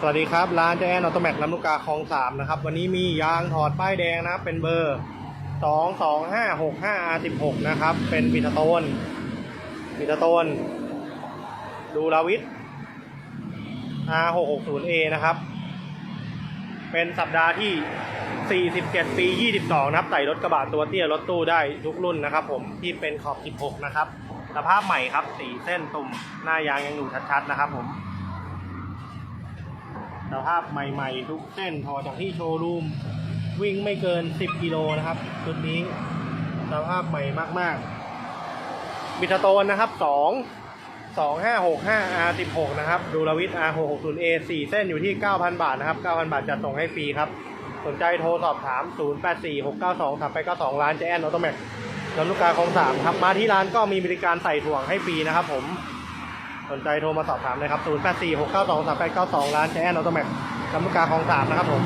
สวัสดีครับ ร้านเจแอนออโตแมกลำลูกกาคลองสามนะครับ วันนี้มียางถอดป้ายแดงนะครับ เป็นเบอร์สองสองห้าหกห้า R สิบหกนะครับ เป็นบิทาโตนบิทาโตนดูลาวิท R หกหกศูนย์ A นะครับ เป็นสัปดาห์ที่47ปี22นะครับใส่รถกระบะตัวเตี้ยรถตู้ได้ทุกรุ่นนะครับ ผมที่เป็นขอบ16นะครับ สภาพใหม่ครับสีเส้นตุ่มหน้ายางยังอยู่ชัดๆนะครับ ผม สภาพใหม่ๆ ทุกเส้นถอจากที่โชว์รูม วิ่งไม่เกิน 10 กิโลนะครับชุดนี้สภาพใหม่มากๆ บิทโตนนะครับ 2 2 5 6 5 R 16 นะครับ ดูลวิท R 6 6 0 A 4 เส้นอยู่ที่ 9,000 บาทนะครับ 9,000 บาทจะส่งให้ฟรีครับ สนใจโทรสอบถาม 0 8 4 6 9 2 3 8 9 2 ร้านเจนออโตแมกลำลูกกาคลองสามครับ มาที่ร้านก็มีบริการใส่ถ่วงให้ฟรีนะครับผม สนใจโทรมาสอบถามเลยครับ 0 8 4 6 9 2 3 8 9 2 ร้านแจ้นออโตแมกลำลูกกาคลองสามนะครับผม